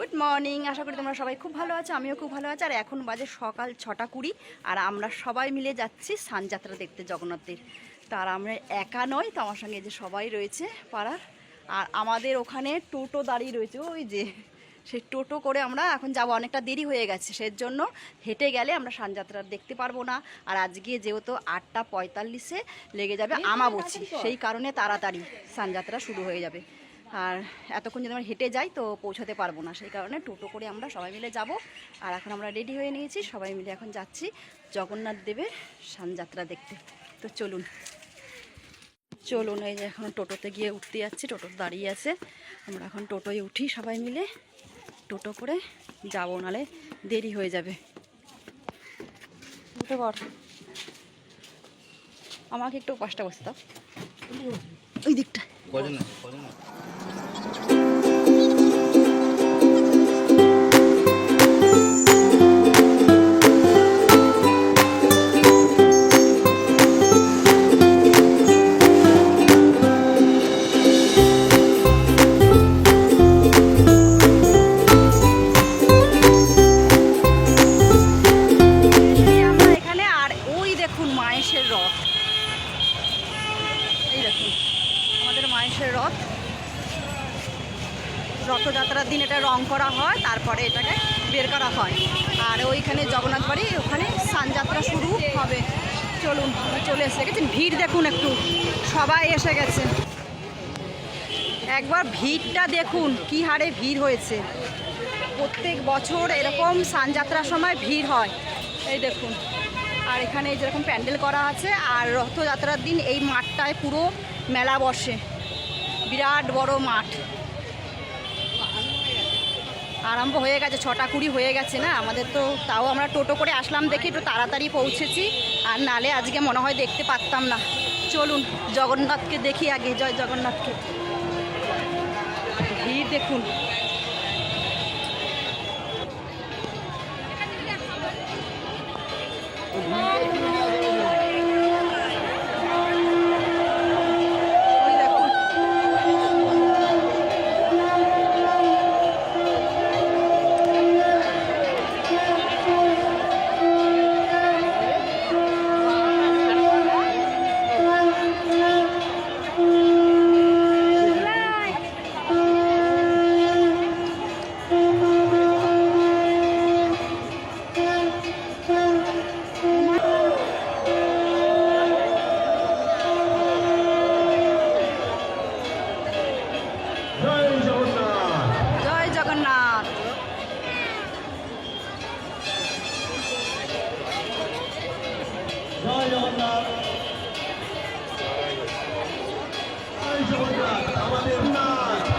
Good morning আশা করি তোমরা সবাই খুব ভালো আছো আমিও খুব ভালো আছি। আর এখন বাজে সকাল ছটা কুড়ি আর আমরা সবাই মিলে যাচ্ছি সানযাত্রা দেখতে জগন্নাথের তার আমরা একা নয় তো আমার সঙ্গে যে সবাই রয়েছে পাড়ার। আর আমাদের ওখানে টোটো দাঁড়িয়ে রয়েছে ওই যে সে টোটো করে আমরা এখন যাব অনেকটা দেরি হয়ে গেছে সেই জন্য হেঁটে গেলে আমরা সানযাত্রা দেখতে পারব না। আর আজকে যেহেতু আটটা পঁয়তাল্লিশে লেগে যাবে আমাবুচি সেই কারণে তাড়াতাড়ি সানযাত্রা শুরু হয়ে যাবে। আর এতক্ষণ যদি আমরা হেঁটে যাই তো পৌঁছাতে পারব না। সেই কারণে টোটো করে আমরা সবাই মিলে যাব। আর এখন আমরা রেডি হয়ে নিয়েছি। সবাই মিলে এখন যাচ্ছি জগন্নাথ দেবের সানযাত্রা দেখতে। তো চলুন। চলুন এই যে এখন টোটোতে গিয়ে উঠতে যাচ্ছি। টোটো দাঁড়িয়ে আছে। আমরা এখন টোটোয় উঠি সবাই মিলে। টোটো করে যাব নালে দেরি হয়ে যাবে। উঠে পর আমাকে একটু পাঁচটা বসতে দাও। ওই দিকটা। চলুন চলে এসে গেছেন ভিড় দেখুন একটু। সবাই এসে গেছে। একবার ভিড়টা দেখুন, কি হারে ভিড় হয়েছে। প্রত্যেক বছর এরকম সানযাত্রার সময় ভিড় হয়। এই দেখুন, আর এখানে যেরকম প্যান্ডেল করা আছে, আর রথযাত্রার দিন এই মাঠটায় পুরো মেলা বসে। বিরাট বড় মাঠ। আরম্ভ হয়ে গেছে, ছটা কুড়ি হয়ে গেছে না? আমাদের তো তাও আমরা টোটো করে আসলাম দেখে একটু তাড়াতাড়ি পৌঁছেছি। আর নালে আজকে মনে হয় দেখতে পারতাম না। চলুন, জগন্নাথকে দেখি আগে, জয় জগন্নাথকে। ভিড় দেখুন।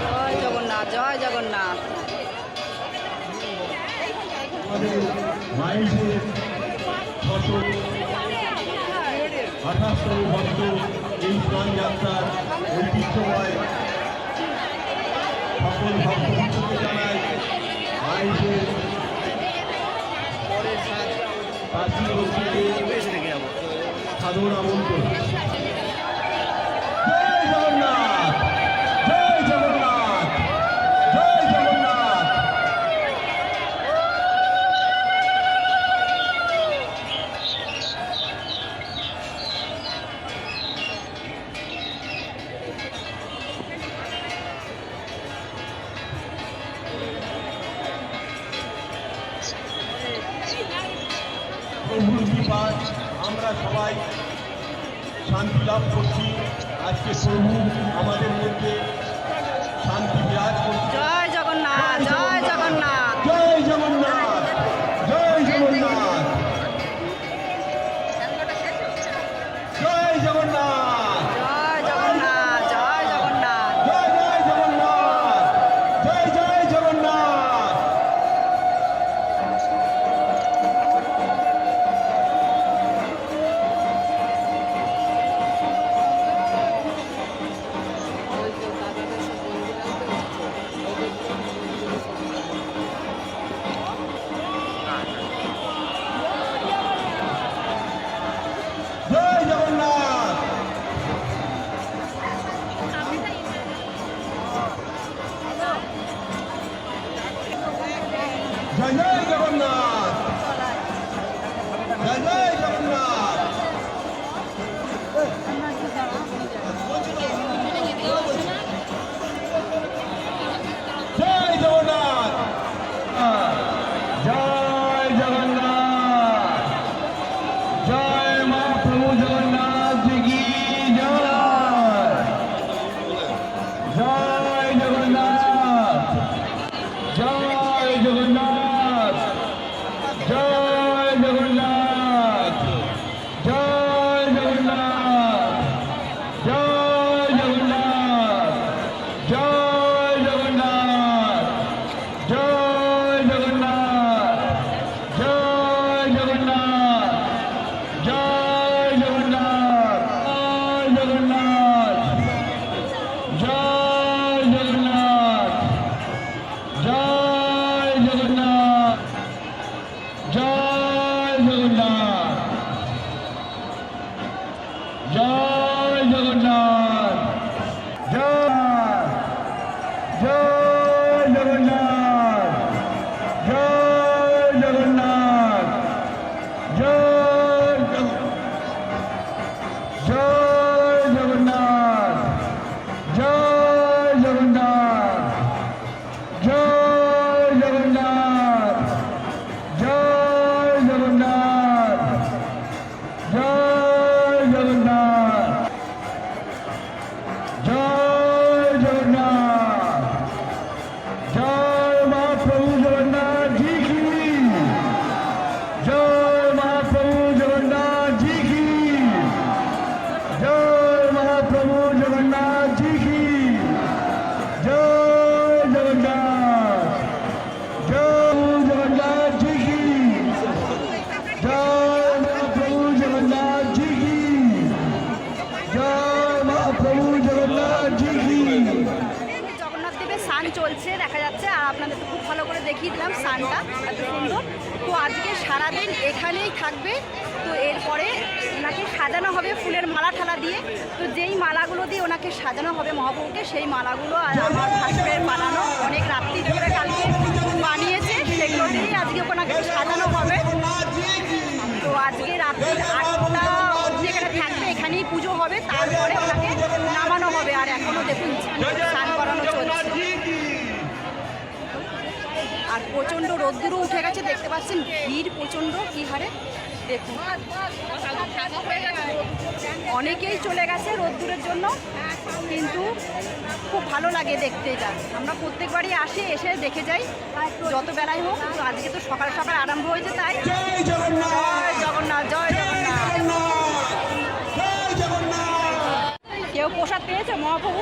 জয় জগন্নাথ জয় জগন্নাথ। আঠাশতম বর্ষ এই স্নান যাত্রার ঐতিহ্যময় সকল প্রাচীন সাধন আমন্ত্রণ সবাই শান্তি লাভ করছি। আজকে প্রভু আমাদের মধ্যে শান্তি বিরাজ করছে। জয় স্নান চলছে, দেখা যাচ্ছে। আর আপনাদের তো খুব ভালো করে দেখিয়ে দিলাম স্নানটা, এত সুন্দর। তো আজকে সারাদিন এখানেই থাকবে। তো এরপরে ওনাকে সাজানো হবে ফুলের মালা ঠালা দিয়ে। তো যেই মালাগুলো দিয়ে ওনাকে সাজানো হবে মহাপ্রভুকে, সেই মালাগুলো আর আমার ভাস্করের বানানো। অনেক রাত্রি ধরে কালকে বানিয়েছে সেগুলো দিয়েই আজকে ওনাকে সাজানো হবে। তো আজকে রাত্রি আটটা এখানে থাকবে, এখানেই পুজো হবে, তারপরে ওনাকে নামানো হবে। আর এখনও দেখুন প্রচণ্ড রোদ্দুরও উঠে গেছে দেখতে পাচ্ছেন ভিড় প্রচণ্ড কী হারে? দেখুন। অনেকেই চলে গেছে রোদ্দুরের জন্য কিন্তু খুব ভালো লাগে দেখতে এটা। আমরা প্রত্যেকবারই আসি এসে দেখে যাই যত বেলায় হোক আজকে তো সকাল সকাল আরম্ভ হয়েছে তাই। জয় জগন্নাথ জয় জগন্নাথ কেউ প্রসাদ পেয়েছে মহাপ্রভু।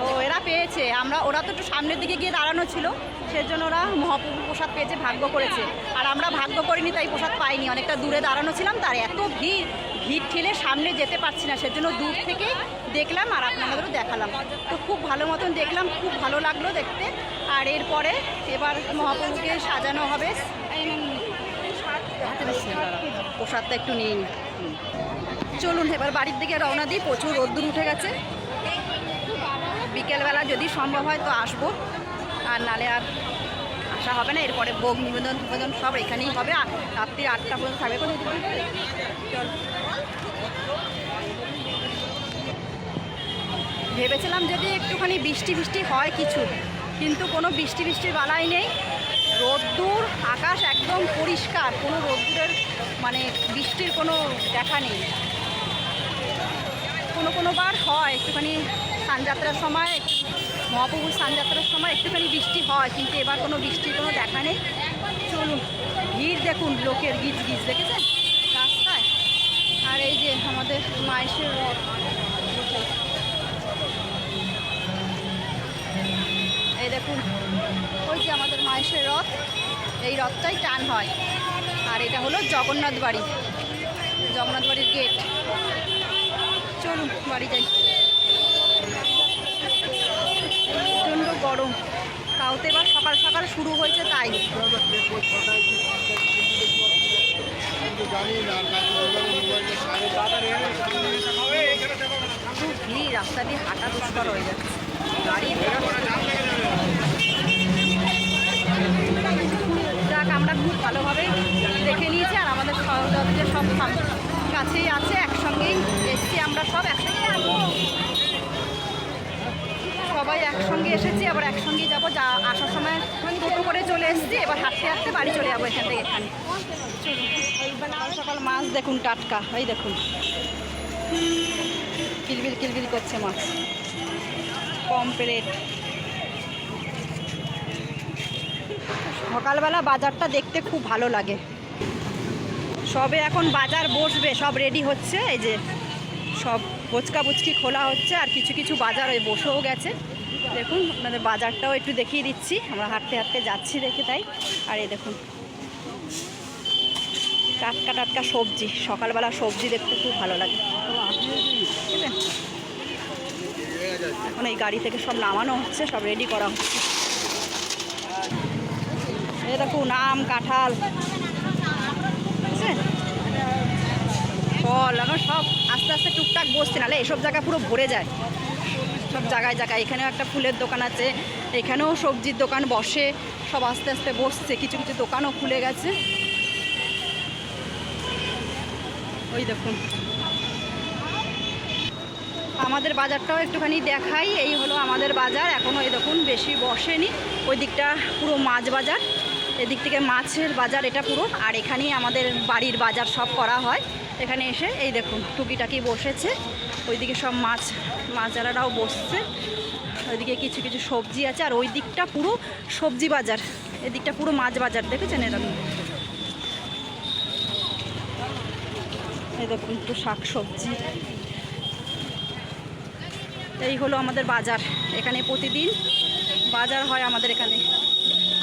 তো এরা পেয়েছে। আমরা ওরা তো একটু সামনের দিকে গিয়ে দাঁড়ানো ছিল। সেজন্য ওরা মহাপ্রভু প্রসাদ পেয়েছে ভাগ্য করেছে। আর আমরা ভাগ্য করিনি তাই প্রসাদ পাইনি। অনেকটা দূরে দাঁড়ানো ছিলাম তার এত ভিড়। ভিড় ঠেলে সামনে যেতে পারছি না সেজন্য দূর থেকেই দেখলাম আর আপনাদেরও দেখালাম। তো খুব ভালো মতন দেখলাম খুব ভালো লাগল দেখতে। আর এরপরে এবার মহাপ্রভুকে সাজানো হবে। প্রসাদটা একটু নিয়ে নিই। চলুন, এবার বাড়ির দিকে রওনা দিই। প্রচুর রোদ্দুর উঠে গেছে। বিকেলবেলা যদি সম্ভব হয় তো আসব। আর নালে আর আসা হবে না। এরপরে ভোগ, নিবেদন নিবেদন সব এখানেই হবে। রাত্রি আটটা পর্যন্ত থাকবে চল ভেবেছিলাম যদি একটুখানি বৃষ্টি বৃষ্টি হয় কিছু, কিন্তু কোনো বৃষ্টি বৃষ্টির বালাই নেই। রোদ্দুর, আকাশ একদম পরিষ্কার। কোনো রোদ্দুরের মানে বৃষ্টির কোনো দেখা নেই। কোনো কোনো বার হয়, একটুখানি স্নানযাত্রার সময় মহাপ্রভুর স্নানযাত্রার সময় একটুখানি বৃষ্টি হয়, কিন্তু এবার কোনো বৃষ্টির কোনো দেখা নেই। চলুন, ভিড় দেখুন, লোকের গিজ গিজ, দেখেছেন? রাস্তায়। আর এই যে আমাদের মাইশের রথ। এই দেখুন, ওই যে আমাদের মায়েশের রথ। এই রথটাই টান হয়। আর এটা হলো জগন্নাথ বাড়ি জগন্নাথ বাড়ির গেট চলুন, বাড়ি যাই। প্রচণ্ড গরম। এবার সকাল সকাল শুরু হয়েছে তাই। খুব রাস্তা দিয়ে হাঁটা দুষ্কর হয়ে যাচ্ছে। গাড়ি যাক ভালোভাবে দেখে নিয়েছি আর আমাদের সহযোগিতা সব কাছেই আছে, একসঙ্গেই আমরা সব একসঙ্গে সবাই একসঙ্গে এসেছি, আবার একসঙ্গেই যাব। যা আসার সময় টোটো করে চলে এসেছি, এবার হাঁটতে হাঁটতে বাড়ি চলে যাব এখান থেকে এখানে। সকাল মাছ দেখুন, টাটকা, এই দেখুন। কিলবিল কিলবিল করছে মাছ। পম্পলেট সকালবেলা বাজারটা দেখতে খুব ভালো লাগে। সবে এখন বাজার বসবে, সব রেডি হচ্ছে, এই যে সব ফুচকা বুচকি খোলা হচ্ছে আর কিছু কিছু বাজার ওই বসেও গেছে। দেখুন, আপনাদের বাজারটাও একটু দেখিয়ে দিচ্ছি। আমরা হাঁটতে হাঁটতে যাচ্ছি দেখে তাই। আর এই দেখুন, টাটকা টাটকা সবজি, সকালবেলা সবজি দেখতে খুব ভালো লাগে। এখন এই গাড়ি থেকে সব নামানো হচ্ছে, সব রেডি করা হচ্ছে। এই দেখুন, আম, কাঁঠাল। বুঝছেন ফল এখন সব আস্তে আস্তে টুকটাক বসছে, নাহলে এসব জায়গা পুরো ভরে যায়। সব জায়গায় জায়গায়। এখানেও একটা ফুলের দোকান আছে, এখানেও সবজির দোকান বসে, সব আস্তে আস্তে বসছে। কিছু কিছু দোকানও খুলে গেছে। ওই দেখুন। আমাদের বাজারটাও একটুখানি দেখাই, এই হলো আমাদের বাজার। এখনও এই দেখুন, বেশি বসেনি। ওই দিকটা পুরো মাছ বাজার। এদিক থেকে মাছের বাজার এটা পুরো, আর এখানেই আমাদের বাড়ির বাজার সব করা হয়। এখানে এসে, এই দেখুন, টুকিটাকি বসেছে। ওইদিকে সব মাছ, মাছারারাও বসছে। ওইদিকে কিছু কিছু সবজি আছে, আর ওই দিকটা পুরো সবজি বাজার। এদিকটা পুরো মাছ বাজার, দেখেছেন এরকম এই দেখুন একটু শাক সবজি এই হলো আমাদের বাজার। এখানে প্রতিদিন বাজার হয় আমাদের এখানে।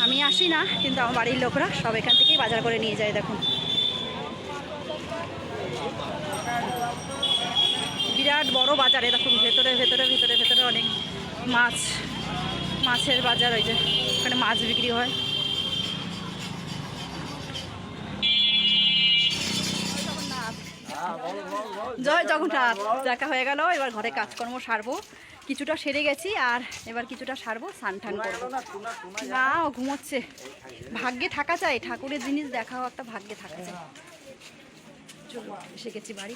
আমি আসি না, কিন্তু আমার বাড়ির লোকরা সব এখান থেকেই বাজার করে নিয়ে যায়, দেখুন। বিরাট বড় বাজারে, দেখুন, ভেতরে ভেতরে ভেতরে ভেতরে অনেক মাছ, মাছের বাজার ওই যে এখানে মাছ বিক্রি হয়। জয় জগন্নাথ, দেখা হয়ে গেল, এবার ঘরে কাজকর্ম সারবো। কিছুটা সেরে গেছি আর এবার কিছুটা সারবো সান ঠান না ও ঘুমোচ্ছে। ভাগ্যে থাকা চাই ঠাকুরের জিনিস দেখাও একটা ভাগ্যে থাকা চাই চলো এসে গেছি বাড়ি।